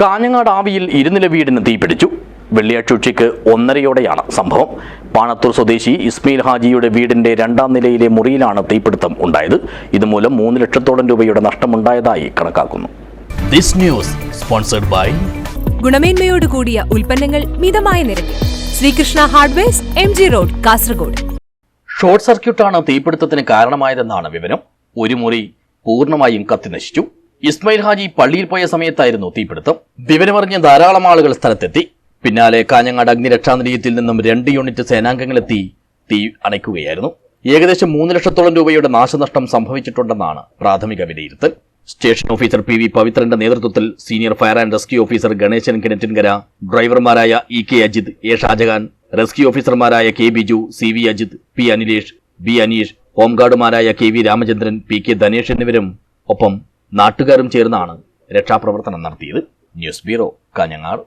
കാഞ്ഞങ്ങാട് ആവിയിൽ ഇരുനില വീടിന് തീപിടിച്ചു. വെള്ളിയാഴ്ച ഉച്ചയ്ക്ക് ഒന്നരയോടെയാണ് സംഭവം. പാണത്തൂർ സ്വദേശി ഇസ്മയിൽ ഹാജിയുടെ വീടിന്റെ രണ്ടാം നിലയിലെ മുറിയിലാണ് തീപിടുത്തം ഉണ്ടായത്. ഇതുമൂലം മൂന്ന് ലക്ഷത്തോളം രൂപയുടെ നഷ്ടമുണ്ടായതായി കണക്കാക്കുന്നു. This news sponsored by ഗുണമേന്മയോട് കൂടിയ ഉൽപ്പന്നങ്ങൾ മിതമായ നിരക്കിൽ. Sreekrishna hardwares M G road Kasaragod. Short സർക്യൂട്ടാണ് തീപിടുത്തത്തിന് കാരണമായതെന്നാണ് വിവരം. ഒരു മുറി പൂർണമായും കത്തിനശിച്ചു. ഇസ്മയിൽ ഹാജി പള്ളിയിൽ പോയ സമയത്തായിരുന്നു തീപിടുത്തം. വിവരമറിഞ്ഞ് ധാരാളം ആളുകൾ സ്ഥലത്തെത്തി. പിന്നാലെ കാഞ്ഞങ്ങാട് അഗ്നിരക്ഷാ നിലയത്തിൽ നിന്നും രണ്ട് യൂണിറ്റ് സേനാംഗങ്ങളെത്തി തീ അണയ്ക്കുകയായിരുന്നു. ഏകദേശം മൂന്ന് ലക്ഷത്തോളം രൂപയുടെ നാശനഷ്ടം സംഭവിച്ചിട്ടുണ്ടെന്നാണ് പ്രാഥമിക വിലയിരുത്തൽ. സ്റ്റേഷൻ ഓഫീസർ പി വി പവിത്രന്റെ നേതൃത്വത്തിൽ senior fire and rescue officer Ganesan Kinattinkara ഡ്രൈവർമാരായ E K Ajith A Shajahan rescue ഓഫീസർമാരായ K Biju C V Ajith P Anilesh B Aneesh ഹോംഗാർഡുമാരായ K V Ramachandran P K Dhanesh എന്നിവരും ഒപ്പം നാട്ടുകാരും ചേർന്നാണ് രക്ഷാപ്രവർത്തനം നടത്തിയത്. News bureau Kanhangad.